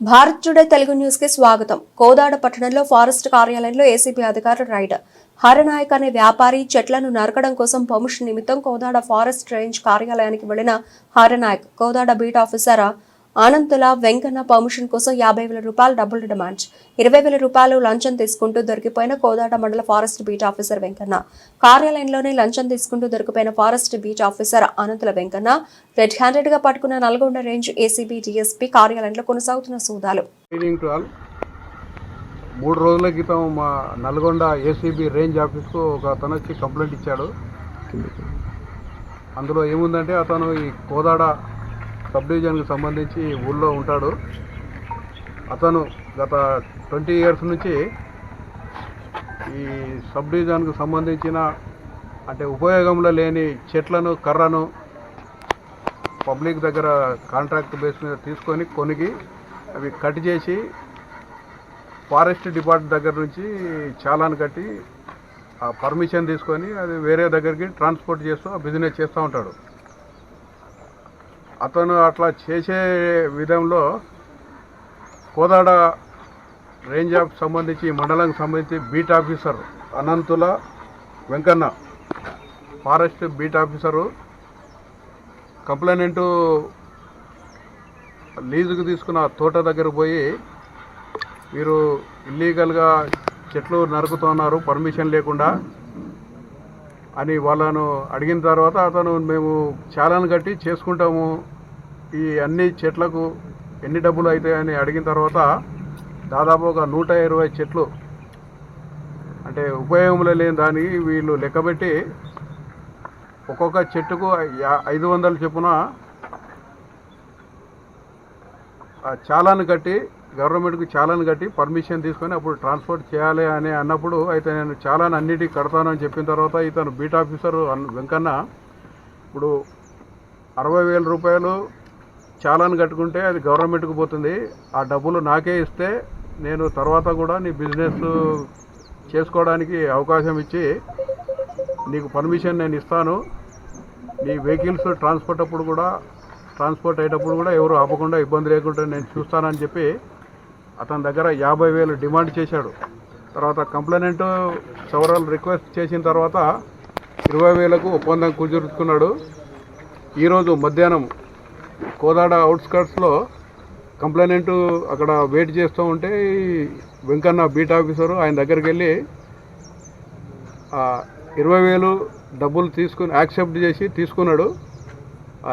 Bharat today Telugu న్యూస్కి స్వాగతం. కోదాడ పట్టణంలో ఫారెస్ట్ కార్యాలయంలో ఏసీబీ అధికారులు రైడ్. హరనాయక్ అనే వ్యాపారి చెట్లను నరకడం కోసం పర్మిషన్ నిమిత్తం కోదాడ ఫారెస్ట్ రేంజ్ కార్యాలయానికి వెళ్ళిన Haranayak Kodad beat officer Anantula Venkanna permission కోసం యాభై వేల రూపాయలు డబ్బులు డిమాండ్. ఇరవై వేల రూపాయలు లంచం తీసుకుంటూ దొరికిపోయిన కోదాడ మండల ఫారెస్ట్ బీట్ ఆఫీసర్ వెంకన్న. కార్యాలయంలోనే లంచం తీసుకుంటూ దొరికిపోయిన forest beat officer Anantula Venkanna. Red హ్యాండెడ్గా పట్టుకున్న నల్గొండ రేంజ్ ఏసీబీ డీఎస్పీ కార్యాలయంలో కొనసాగుతున్న సూదాలు. మూడు రోజుల క్రితం మా నల్గొండ ఏసీబీ రేంజ్ ఆఫీస్కు ఒక అతను వచ్చి కంప్లైంట్ ఇచ్చాడు. అందులో ఏముందంటే అతను ఈ కోదాడ సబ్ డివిజన్కి సంబంధించి ఊళ్ళో ఉంటాడు. అతను గత ట్వంటీ ఇయర్స్ నుంచి ఈ సబ్ డివిజన్కు సంబంధించిన అంటే ఉపయోగంలో లేని చెట్లను కర్రను పబ్లిక్ దగ్గర కాంట్రాక్ట్ బేస్ మీద తీసుకొని కొనిగి అవి కట్ చేసి ఫారెస్ట్ డిపార్ట్మెంట్ దగ్గర నుంచి చాలాను కట్టి ఆ పర్మిషన్ తీసుకొని అది వేరే దగ్గరికి ట్రాన్స్పోర్ట్ చేస్తూ ఆ బిజినెస్ చేస్తూ ఉంటాడు. అతను అట్లా చేసే విధంలో కోదాడ రేంజ్ ఆఫ్ సంబంధించి మండలానికి సంబంధించి beat officer Anantula Venkanna forest beat officer complainant లీజుకు తీసుకున్న తోట దగ్గర పోయి మీరు ఇల్లీగల్గా చెట్లు నరుకుతున్నారు పర్మిషన్ లేకుండా. అని వాళ్ళను అడిగిన తర్వాత అతను మేము చాలాను కట్టి చేసుకుంటాము. ఈ అన్ని చెట్లకు ఎన్ని డబ్బులు అవుతాయని అడిగిన తర్వాత దాదాపు ఒక నూట ఇరవై చెట్లు అంటే ఉపయోగంలో లేని దానికి వీళ్ళు లెక్కబెట్టి ఒక్కొక్క చెట్టుకు ఐదు వందలు చొప్పున ఆ చాలాను కట్టి గవర్నమెంట్కి చాలాను కట్టి పర్మిషన్ తీసుకొని అప్పుడు ట్రాన్స్పోర్ట్ చేయాలి అని అన్నప్పుడు అయితే నేను చాలాను అన్నిటికీ కడతానని చెప్పిన తర్వాత ఇతను బీట్ ఆఫీసర్ వెంకన్న. ఇప్పుడు అరవై వేల రూపాయలు చాలాను కట్టుకుంటే అది గవర్నమెంట్కి పోతుంది. ఆ డబ్బులు నాకే ఇస్తే నేను తర్వాత కూడా నీ బిజినెస్ చేసుకోవడానికి అవకాశం ఇచ్చి నీకు పర్మిషన్ నేను ఇస్తాను. నీ వెహికల్స్ ట్రాన్స్పోర్ట్ అప్పుడు కూడా ట్రాన్స్పోర్ట్ అయ్యేటప్పుడు కూడా ఎవరు ఆపకుండా ఇబ్బంది లేకుండా నేను చూస్తానని చెప్పి అతని దగ్గర యాభై వేలు డిమాండ్ చేశాడు. తర్వాత కంప్లైనెంట్ సెవరల్ రిక్వెస్ట్ చేసిన తర్వాత ఇరవై వేలకు ఒప్పందం కుదుర్చుకున్నాడు. ఈరోజు మధ్యాహ్నం కోదాడ అవుట్స్కర్ట్స్లో కంప్లైనెంట్ అక్కడ వెయిట్ చేస్తూ ఉంటే వెంకన్న బీట్ ఆఫీసరు ఆయన దగ్గరికి వెళ్ళి ఇరవై వేలు డబ్బులు తీసుకుని యాక్సెప్ట్ చేసి తీసుకున్నాడు.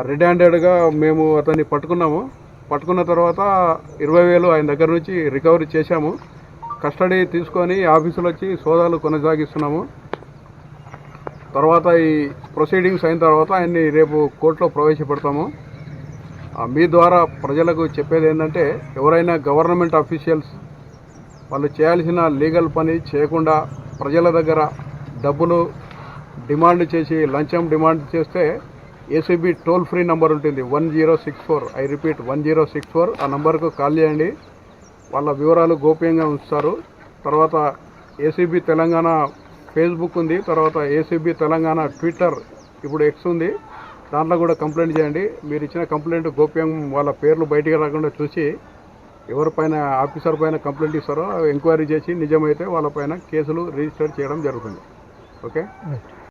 రెడ్ హ్యాండెడ్గా మేము అతన్ని పట్టుకున్నాము. పట్టుకున్న తర్వాత ఇరవై వేలు ఆయన దగ్గర నుంచి రికవరీ చేశాము. కస్టడీ తీసుకొని ఆఫీసులో వచ్చి సోదాలు కొనసాగిస్తున్నాము. తర్వాత ఈ ప్రొసీడింగ్స్ అయిన తర్వాత ఆయన్ని రేపు కోర్టులో ప్రవేశపెడతాము. ఆ, మీ ద్వారా ప్రజలకు చెప్పేది ఏంటంటే ఎవరైనా గవర్నమెంట్ అఫీషియల్స్ వాళ్ళు చేయాల్సిన లీగల్ పని చేయకుండా ప్రజల దగ్గర డబ్బులు డిమాండ్ చేసి లంచం డిమాండ్ చేస్తే ఏసీబీ టోల్ ఫ్రీ నంబర్ ఉంటుంది. One zero six four I repeat one zero six four ఆ నంబర్కు కాల్ చేయండి. వాళ్ళ వివరాలు గోప్యంగా ఉంచుతారు. తర్వాత ఏసీబీ తెలంగాణ ఫేస్బుక్ ఉంది. తర్వాత ఏసీబీ తెలంగాణ ట్విట్టర్ ఇప్పుడు ఎక్స్ ఉంది. దాంట్లో కూడా కంప్లైంట్ చేయండి. మీరు ఇచ్చిన కంప్లైంట్ గోప్యం వాళ్ళ పేర్లు బయటికి రాకుండా చూసి ఎవరిపైన ఆఫీసర్ పైన కంప్లైంట్ ఇస్తారో ఎంక్వైరీ చేసి నిజమైతే వాళ్ళపైన కేసులు రిజిస్టర్ చేయడం జరుగుతుంది. ఓకే?